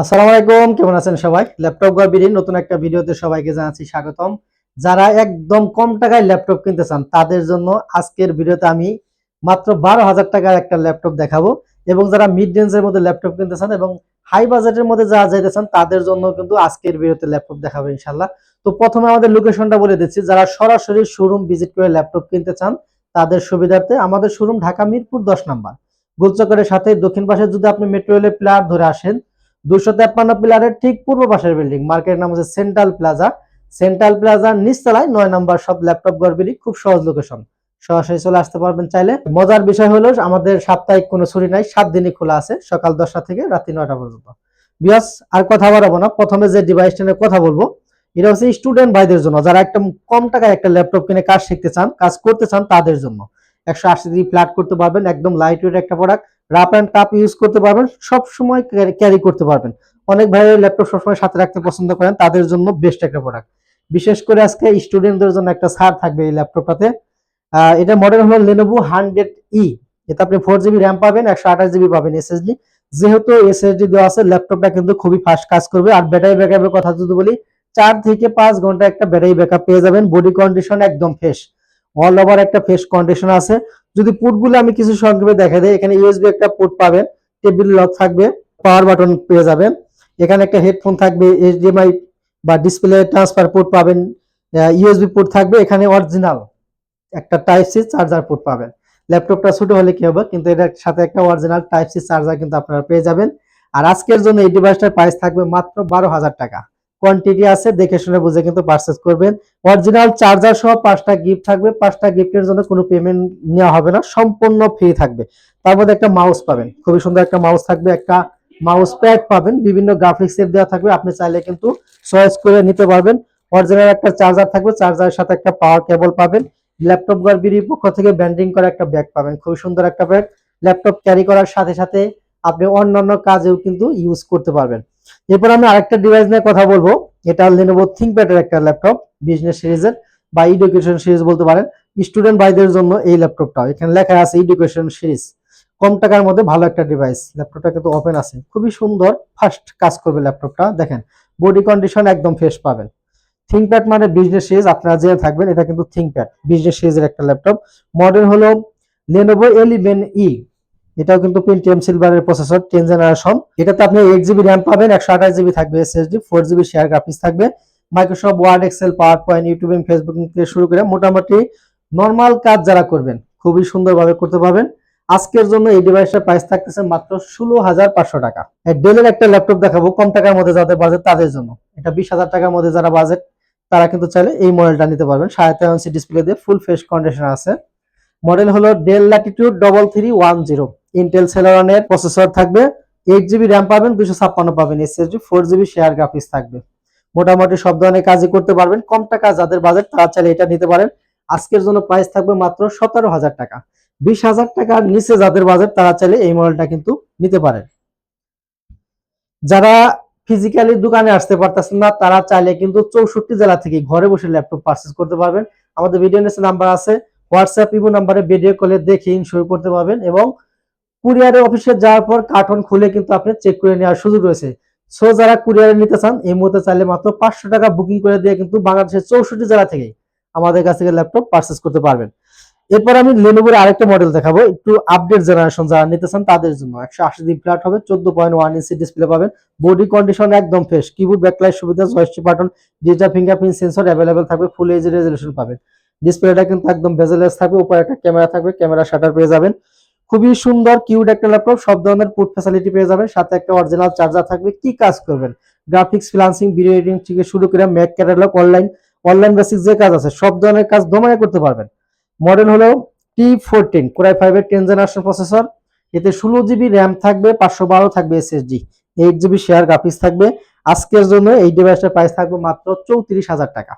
আসসালামু আলাইকুম, কেমন আছেন সবাই? ল্যাপটপ গর্বির নতুন একটা ভিডিওতে সবাইকে জানাচ্ছি স্বাগতম। যারা একদম কম টাকায় ল্যাপটপ কিনতে চান, তাদের জন্য আজকের ভিডিওতে আমি মাত্র বারো হাজার টাকার একটা ল্যাপটপ দেখাবো এবং যারা মিড রেঞ্জের মধ্যে ল্যাপটপ কিনতে চান এবং হাই বাজেটের মধ্যে যারা যাইতে চান, তাদের জন্য কিন্তু আজকের ভিডিওতে ল্যাপটপ দেখাবো ইনশাল্লাহ তো প্রথমে আমাদের লোকেশনটা বলে দিচ্ছি, যারা সরাসরি শোরুম ভিজিট করে ল্যাপটপ কিনতে চান, তাদের সুবিধার্থে আমাদের শোরুম ঢাকা মিরপুর দশ নাম্বার। গোলচক্করের সাথে দক্ষিণ পাশে যদি আপনি মেট্রো রেলের প্লেয়ার ধরে আসেন দুশো তেপ্পান্ন পিলারের ঠিক পূর্ব পাশের বিল্ডিং। মার্কেটের নাম হচ্ছে সেন্ট্রাল প্লাজা। সেন্ট্রাল প্লাজার নিচতলায় নয় নাম্বার সব ল্যাপটপ গড়বেরি খুব সহজ লোকেশন সরাসরি চলে আসতে পারবেন চাইলে। মজার বিষয় হলো, আমাদের সাপ্তাহিক কোনো ছুটি নাই, সাত দিনই খোলা আছে, সকাল দশটা থেকে রাত্রি নয়টা পর্যন্ত। বিয়াস আর কথা বাড়াবো না, প্রথমে যে ডিভাইসটা নিয়ে কথা বলব, এটা হচ্ছে স্টুডেন্ট ভাইদের জন্য। যারা একটা কম টাকায় একটা ল্যাপটপ কিনে কাজ শিখতে চান, কাজ করতে চান তাদের জন্য। একশো আশি ডিগ্রি ফ্ল্যাট করতে পারবেন, একদম লাইট ওয়েট একটা product rough and tough use করতে পারবেন, সব সময় ক্যারি করতে পারবেন। অনেক ভাই ল্যাপটপ সবসময় সাথে রাখতে পছন্দ করেন, তাদের জন্য বেস্ট একটা প্রোডাক্ট বিশেষ করে আজকে স্টুডেন্টদের জন্য একটা ছাড় থাকবে এই ল্যাপটপটাতে এটা মডেল হলো লেনোভো হান্ড্রেড ই এতে আপনি ফোর জিবি র্যাম পাবেন, একশো আঠাশ জিবি পাবেন এসএসডি যেহেতু এসএসডি দেওয়া আছে ল্যাপটপটা কিন্তু খুবই ফাস্ট কাজ করবে। আর ব্যাটারি ব্যাকআপের কথা যদি বলি, চার থেকে পাঁচ ঘণ্টা একটা ব্যাটারি ব্যাকআপ পেয়ে যাবেন বডি কন্ডিশন একদম ফ্রেশ অল ওভার একটা ফ্রেশ কন্ডিশন আছে। যদি পুটগুলো আমি কিছু সংক্ষেপে দেখা দেয় এখানে ইউএসবি একটা পুট পাবেন, টেবিল লক থাকবে, পাওয়ার বাটন পেয়ে যাবেন। এখানে একটা হেডফোন থাকবে এইচডিএমআই বা ডিসপ্লে ট্রান্সফার পোর্ট পাবেন ইউএসবি পোর্ট থাকবে, এখানে অরিজিনাল একটা টাইপ সি চার্জার পোর্ট পাবেন। ল্যাপটপটা ছোট হলে কি হবে, কিন্তু এটার সাথে একটা অরিজিনাল টাইপ সি চার্জার কিন্তু আপনারা পেয়ে যাবেন। আর আজকের জন্য এই ডিভাইসটার প্রাইস থাকবে মাত্র বারো হাজার টাকা। কোয়ান্টিটি আছে, দেখে শুনে বুঝে কিন্তু পারচেস করবেন। অরিজিনাল চার্জার সহ পাঁচটা গিফট থাকবে। পাঁচটা গিফটের জন্য কোনো পেমেন্ট নেওয়া হবে না, সম্পূর্ণ ফ্রি থাকবে। তার মধ্যে একটা মাউস পাবেন। খুবই সুন্দর একটা মাউস থাকবে, একটা মাউস প্যাড পাবেন। বিভিন্ন গ্রাফিক্স এর দেওয়া থাকবে। আপনি চাইলে কিন্তু চয়েস করে নিতে পারবেন। অরিজিনাল একটা চার্জার থাকবে চার্জারের সাথে একটা পাওয়ার কেবল পাবেন। ল্যাপটপ গার্বির পক্ষ থেকে ব্যান্ডিং করা একটা ব্যাগ পাবেন। খুবই সুন্দর একটা ব্যাগ ল্যাপটপ ক্যারি করার সাথে সাথে আপনি অন্যান্য কাজেও কিন্তু ইউজ করতে পারবেন। এরপর আমি আরেকটা ডিভাইস নিয়ে কথা বলব। এটা লেনোভো থিংকপ্যাডের একটা ল্যাপটপ বিজনেস সিরিজের বা এডুকেশন সিরিজ বলতে পারেন। স্টুডেন্ট ভাইদের জন্য এই ল্যাপটপটা এখানে লেখা আছে এডুকেশন সিরিজ কম টাকার মধ্যে ভালো একটা ডিভাইস ল্যাপটপটা কিন্তু ওপেন আছে। খুবই সুন্দর ফাস্ট কাজ করবে ল্যাপটপটা দেখেন বডি কন্ডিশন একদম ফ্রেশ পাবেন। থিংকপ্যাড মানে বিজনেস সিরিজ আপনারা জেনে থাকবেন, এটা কিন্তু থিংকপ্যাড বিজনেস সিরিজের একটা ল্যাপটপ মডেল হলো লেনোভো এলিভেন ই এটাও কিন্তু পেন্টিএম সিলভারের প্রসেসর টেন জেনারেশন এটাতে আপনি এইট জিবি র্যাম পাবেন, একশো আঠাশ জিবি থাকবে SSD four GB share graphics থাকবে। Microsoft Word Excel PowerPoint YouTube Facebook থেকে শুরু করে মোটামুটি নর্মাল কাজ যারা করবেন, খুবই সুন্দরভাবে করতে পারবেন। আজকের জন্য এই ডিভাইসটার প্রাইস থাকতেছে মাত্র ষোলো হাজার পাঁচশো টাকা। ডেলের একটা ল্যাপটপ দেখাবো, কম টাকার মধ্যে যাদের বাজেট তাদের জন্য। এটা বিশ হাজার টাকার মধ্যে যারা বাজেট তারা কিন্তু চাইলে এই মডেলটা নিতে পারবেন। সাড়ে তেরো ইঞ্চি ডিসপ্লে দিয়ে ফুল ফেস কন্ডিশন আছে। মডেল হলো Dell Latitude double three one zero Intel সেলারনের processor থাকবে এইট জিবি র্যাম পাবেন দুশো ছাপ্পান্ন পাবেন SSD four GB share graphics থাকবে। মোটামুটি সব ধরনের কাজই করতে পারবেন, কম টাকা যাদের বাজেট তারা চাইলে এটা নিতে পারেন। আজকের জন্য প্রাইস থাকবে মাত্র সতেরো হাজার টাকা। বিশ হাজার টাকার নিচে যাদের বাজেট তারা চাইলে এই মডেলটা কিন্তু নিতে পারেন। যারা ফিজিক্যালি দোকানে আসতে পারতেছেন না, তারা চাইলে কিন্তু চৌষট্টি জেলা থেকে ঘরে বসে ল্যাপটপ পারচেস করতে পারবেন। আমাদের ভিডিও নেসে নাম্বার আছে হোয়াটসঅ্যাপ ইমো নাম্বারে ভিডিও কলে দেখে ইনশোর করতে পারবেন এবং কুরিয়ারের অফিসে যাওয়ার পর কার্টন খুলে কিন্তু আপনি চেক করে নেওয়ার সুযোগ রয়েছে। সো যারা কুরিয়ারে নিতে চান, এই মুহূর্তে চাইলে মাত্র পাঁচশো টাকা বুকিং করে দিয়ে কিন্তু বাংলাদেশের চৌষট্টি জেলা থেকে আমাদের কাছ থেকে ল্যাপটপ পারচেস করতে পারবেন। এরপর আমি লেনোভোর আরেকটা মডেল দেখাবো। একটু আপডেট জেনারেশন যারা নিতে চান, তাদের জন্য একশো আশি জিবি ফ্ল্যাট হবে, চোদ্দ পয়েন্ট ওয়ান ইঞ্চি ডিসপ্লে পাবেন। বডি কন্ডিশন একদম ফ্রেশ কিবোর্ড ব্যাকলাইট সুবিধা joystick button digital fingerprint sensor available থাকবে ফুল এইচ রেজলিউশন পাবেন। ডিসপ্লেটা কিন্তু একদম বেজেলেস থাকবে, উপরে একটা ক্যামেরা থাকবে ক্যামেরা শাটার পেয়ে যাবেন। খুবই সুন্দর কিউড একটা ল্যাপটপ সব ধরনের পুট ফ্যাসিলিটি পেয়ে যাবেন। সাথে একটা অরিজিনাল চার্জার থাকবে। কি কাজ করবেন? গ্রাফিক্স ফ্রিলান্সিং ভিডিও এডিটিং থেকে শুরু করে Mac catalogue online online basic যে কাজ আছে, সব ধরনের কাজ দমায় করতে পারবেন। মডেল হলো টি ফোরটিন কোরাই ফাইভের টেন জেনারেশন প্রসেসর এতে ষোলো জিবি র্যাম থাকবে, পাঁচশো বারো থাকবে SSD eight GB share graphics থাকবে। আজকের জন্য এই ডিভাইসটার প্রাইস থাকবে মাত্র চৌত্রিশ হাজার টাকা।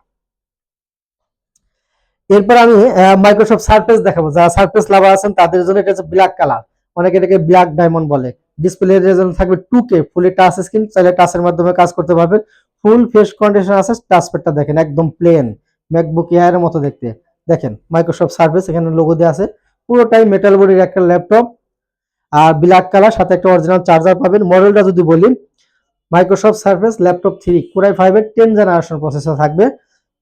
এরপর আমি মাইক্রোসফট সার্ফেস দেখাবো। যারা সার্ফেস লাভার আছেন, তাদের জন্য এটা হচ্ছে ব্ল্যাক কালার অনেকে এটাকে ব্ল্যাক ডায়মন্ড বলে। ডিসপ্লে জন্য থাকবে two K fully touch screen চাইলে টাচের মাধ্যমে কাজ করতে পারবেন। ফুল ফেস কন্ডিশন আছে টাচপ্যাডটা দেখেন, একদম প্লেন ম্যাকবুক এয়ারের মতো দেখতে। দেখেন মাইক্রোসফট সার্ভিস এখানে লোগো দেওয়া আছে। পুরোটাই মেটাল বডির একটা ল্যাপটপ আর ব্ল্যাক কালার সাথে একটা অরিজিনাল চার্জার পাবেন। মডেলটা যদি বলি Microsoft Surface Laptop three Core i ফাইভের টেন জেনারেশন প্রসেসর থাকবে।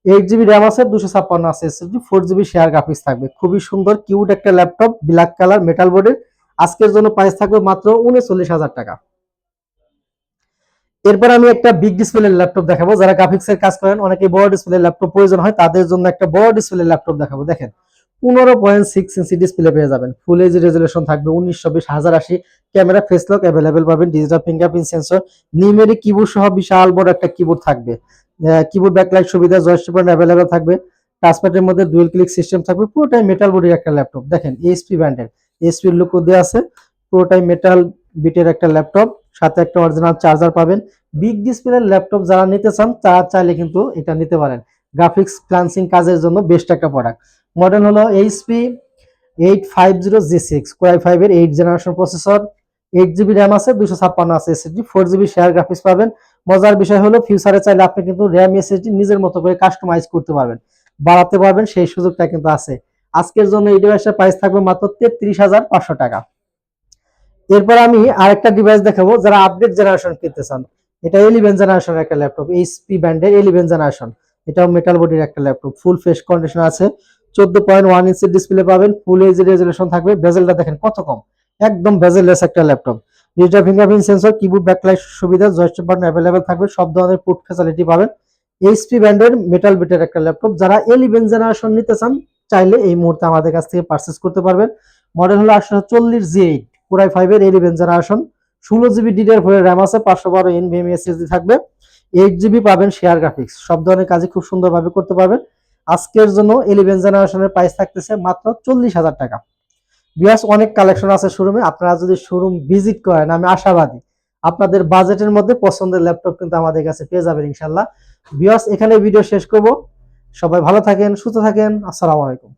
এইট জিবি র্যাম আছে, দুশো ছাপ্পান্ন আছে SSD four GB share graphics থাকবে। খুবই সুন্দর কিউট একটা ল্যাপটপ ব্ল্যাক কালার মেটাল বোর্ডের আজকের জন্য প্রাইস থাকবে মাত্র উনচল্লিশ হাজার টাকা। এরপর আমি একটা বিগ ডিসপ্লে ল্যাপটপ দেখাবো। যারা গ্রাফিক্স এর কাজ করেন অনেকে বড় ডিসপ্লে ল্যাপটপ প্রয়োজন হয়, তাদের জন্য একটা বড় ডিসপ্লে ল্যাপটপ দেখাবো। দেখেন, পনেরো পয়েন্ট সিক্স ইঞ্চি ডিসপ্লে পেয়ে যাবেন। ফুল এইচ রেজুলেশন থাকবে উনিশশো বিশ হাজার আশি। ক্যামেরা ফেসলক অ্যাভেলেবেল পাবেন digital fingerprint sensor numeric keyboard সহ বিশাল বড় একটা কিবোর্ড থাকবে। কিবোর্ড ব্যাকলাইট সুবিধা জয়স্টিক বাটন অ্যাভেলেবেল থাকবে। টাচপ্যাডের মধ্যে ডুয়েল ক্লিক সিস্টেম থাকবে। পুরোটাই মেটাল বডির একটা ল্যাপটপ দেখেন এইচপি ব্র্যান্ডের এইচপি লুকো দেওয়া আছে। পুরোটাই মেটাল বিটের একটা ল্যাপটপ সাথে একটা অরিজিনাল চার্জার পাবেন। বিগ ডিসপ্লের ল্যাপটপ যারা নিতে চান, তারা চাইলে কিন্তু এটা নিতে পারেন। গ্রাফিক্স ফ্লান্সিং কাজের জন্য বেস্ট একটা প্রোডাক্ট মডেল হলো HP eight five zero G six core i ফাইভের eight generation processor eight GB RAM আছে দুশো ছাপ্পান্ন আছে SSD four GB share graphics পাবেন। মজার বিষয় হলো ফিউচারে চাইলে আপনি কিন্তু র্যাম এসএসডি নিজের মতো করে কাস্টমাইজ করতে পারবেন। বাড়াতে পারবেন, সেই সুযোগটা কিন্তু আছে। আজকের জন্য এই ডিভাইসের প্রাইস থাকবে মাত্র তেত্রিশ হাজার পাঁচশো টাকা। এরপর আমি আরেকটা ডিভাইস দেখাবো, যারা আপডেট জেনারেশন কিনতে চান। এটা ইলেভেন জেনারেশনের একটা ল্যাপটপ এইচপি ব্র্যান্ডের ইলেভেন জেনারেশন এটাও মেটাল বডির একটা ল্যাপটপ ফুল ফেস কন্ডিশন আছে। চোদ্দ পয়েন্ট ওয়ান ইঞ্চের ডিসপ্লে পাবেন ফুল এইচ রেজুলেশন থাকবে। বেজেলটা দেখেন কত কম। একদম বেজেললেস একটা laptop digital fingerprint sensor keyboard backlight সুবিধা জয়স্টিক বাটন অ্যাভেলেবেল থাকবে, সব ধরনের পুট ফ্যাসিলিটি পাবেন। এইচপি ব্র্যান্ডের মেটাল বিটের একটা ল্যাপটপ যারা ইলেভেন জেনারেশন নিতে চান, চাইলে এই মুহূর্তে আমাদের কাছ থেকে পারচেস করতে পারবেন। মডেল হলো আটশো চল্লিশ জি এইট কোরাই ফাইভের ইলেভেন জেনারেশন ষোলো জিবি ডিডিআর ফোর র্যাম আছে, পাঁচশো বারো এনভিএম এসএসডি থাকবে। এইট জিবি পাবেন শেয়ার গ্রাফিক্স সব ধরনের কাজই খুব সুন্দরভাবে করতে পারবেন। আজকের জন্য ইলেভেন জেনারেশনের প্রাইস থাকতেছে মাত্র চল্লিশ হাজার টাকা। বিয়াস অনেক কালেকশন আছে শোরুমে আপনারা যদি শোরুম ভিজিট করেন, আমি আশাবাদী। আপনাদের বাজেটের মধ্যে পছন্দের ল্যাপটপ কিন্তু আমাদের কাছে পেয়ে যাবেন ইনশাল্লাহ বিয়াস এখানে ভিডিও শেষ করব। সবাই ভালো থাকেন, সুস্থ থাকেন। আসসালামু আলাইকুম।